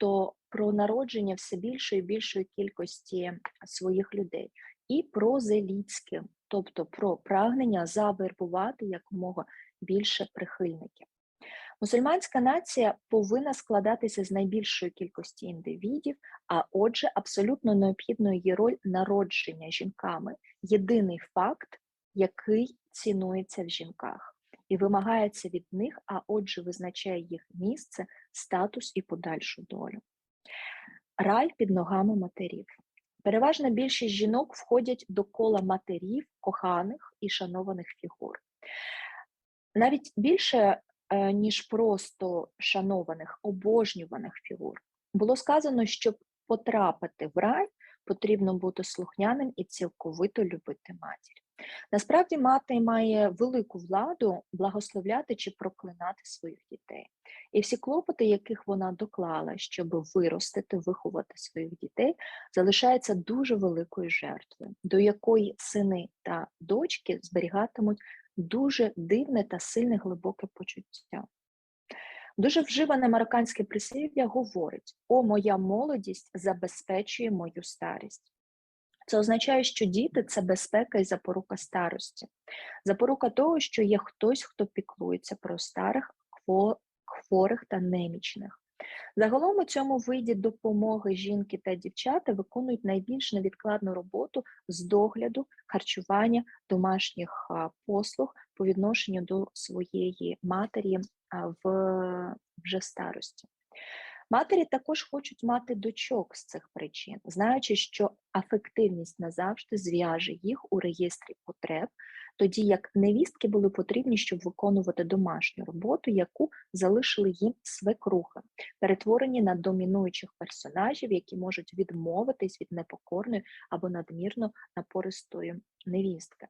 тобто про народження все більшої і більшої кількості своїх людей, і прозелітським, тобто про прагнення завербувати якомога більше прихильників. Мусульманська нація повинна складатися з найбільшої кількості індивідів, а отже, абсолютно необхідною є роль народження жінками. Єдиний факт, який цінується в жінках, і вимагається від них, а отже, визначає їх місце, статус і подальшу долю. Рай під ногами матерів. Переважна більшість жінок входять до кола матерів, коханих і шанованих фігур. Навіть більше, е, ніж просто шанованих, обожнюваних фігур, було сказано, щоб потрапити в рай, потрібно бути слухняним і цілковито любити матір. Насправді, мати має велику владу благословляти чи проклинати своїх дітей. І всі клопоти, яких вона доклала, щоб виростити, виховати своїх дітей, залишаються дуже великою жертвою, до якої сини та дочки зберігатимуть дуже дивне та сильне глибоке почуття. Дуже вживане марокканське прислів'я говорить: О, моя молодість забезпечує мою старість. Це означає, що діти це безпека і запорука старості, запорука того, що є хтось, хто піклується про старих, хворих та немічних. Загалом у цьому виді допомоги жінки та дівчата виконують найбільш невідкладну роботу з догляду, харчування, домашніх послуг по відношенню до своєї матері в вже старості. Матері також хочуть мати дочок з цих причин, знаючи, що афективність назавжди зв'яже їх у реєстрі потреб, тоді як невістки були потрібні, щоб виконувати домашню роботу, яку залишили їм свекрухи, перетворені на домінуючих персонажів, які можуть відмовитись від непокорної або надмірно напористої невістки.